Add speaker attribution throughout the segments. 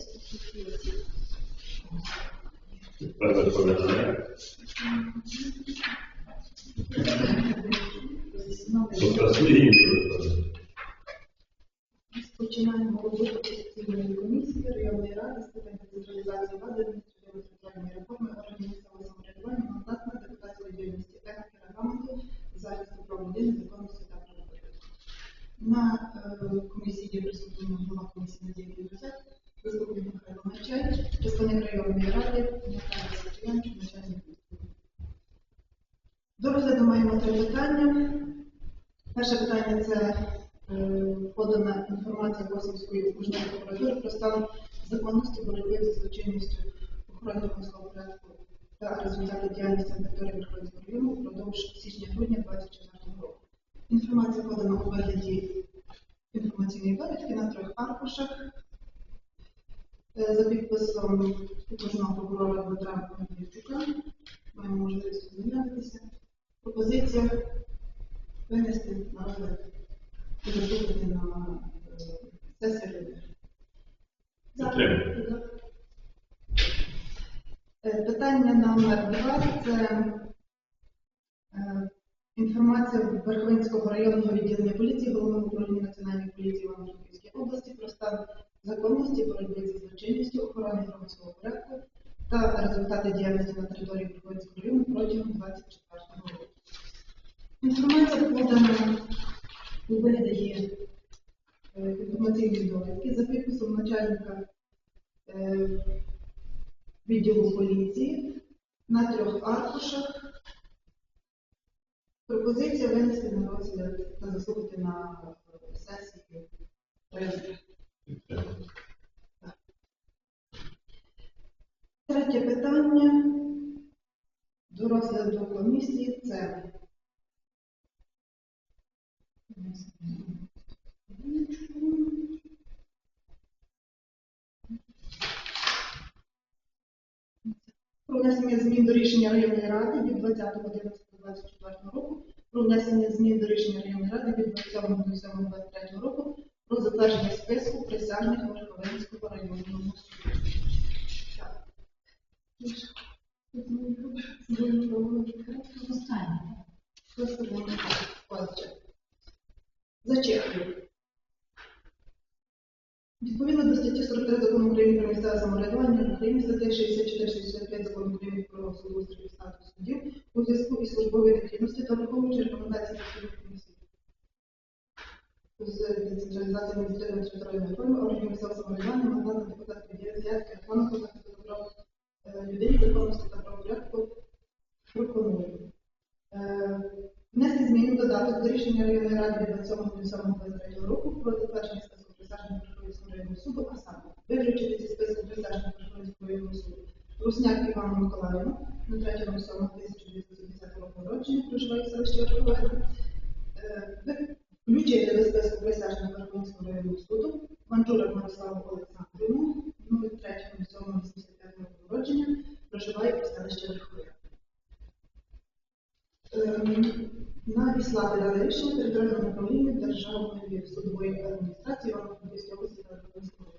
Speaker 1: статті осіб.
Speaker 2: Тепер відповідає. Тобто свої відповідає.
Speaker 1: Роботу постійної комісії районної ради з питань децентралізації влади, адміністративної соціальної реформи, органів місцевого самоврядування, мандатної депутатської діяльності, етики, регламенту, захисту прав людини, законності та правопорядку. На е, комісії є присутні голова комісії Надія Білюсак, заступник Михайло Марчай, представник районної ради, Михайло Сергіянчук, начальник відділу. До розгляду маємо три питання. Перше питання це е, подана інформація Косівської окружної прокуратури про стан законності боротьби зі злочинністю охорони громадського порядку та результати діяльності на території Верховинського району впродовж січня-грудня 2024 року. Інформація подана у вигляді інформаційної довідки на трьох аркушах за підписом окружного прокурора Дмитра Медведчука. Маємо можливість ознайомитися. Пропозиція винести на розгляд і на е, сесію.
Speaker 2: Підтримую.
Speaker 1: Е, Питання номер два це е, інформація Верховинського районного відділення поліції Головного управління Національної поліції Івано-Франківській області про стан законності боротьби зі злочинністю, охорони громадського порядку та результати діяльності на території Верховинського району протягом 24 року. Інформація подана у вигляді е, інформаційної довідки за підписом начальника е, відділу поліції на трьох аркушах. Пропозиція винести на розгляд та заслухати на сесії. Третє питання до розгляду комісії це про внесення змін до рішення районної ради від 20.11.24 року, про внесення змін до рішення районної ради від 27.07.23 року про затвердження списку присяжних Верховенського районного суду. Воно Відповідно до статті 43 закону України про місцеве самоврядування України, статті 64-65 закону України про судоустрій і статус суддів у зв'язку із службовою необхідністю та враховуючи рекомендації Конституційної комісії з децентралізації адміністративної територіальної реформи органів місцевого самоврядування мандатна депутатська діяльність закону про захист прав е, людей, законності та правопорядку пропоную. Е, Внести зміни в додаток до рішення районної ради від 27.07.23 року про затвердження списку присяжних Верховенського районного суду, а саме виключити зі списку присяжних Верховенського районного суду Русняк Івану Миколаївну на 3.07.1970 року народження, проживає в селищі Верховенка. Московського районного суду, Вантурик Мирославу Олександрівну, 03.07.85 народження, проживає у селищі Верхов'я. Ем, Надіслати Ларишин територіальному управління Державної судової адміністрації Івано-Франківської та Верховського.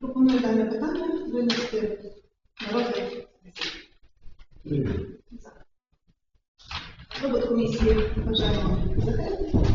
Speaker 1: Пропоную дане питання винести на розгляд. Робот комісії бажаємо захистити.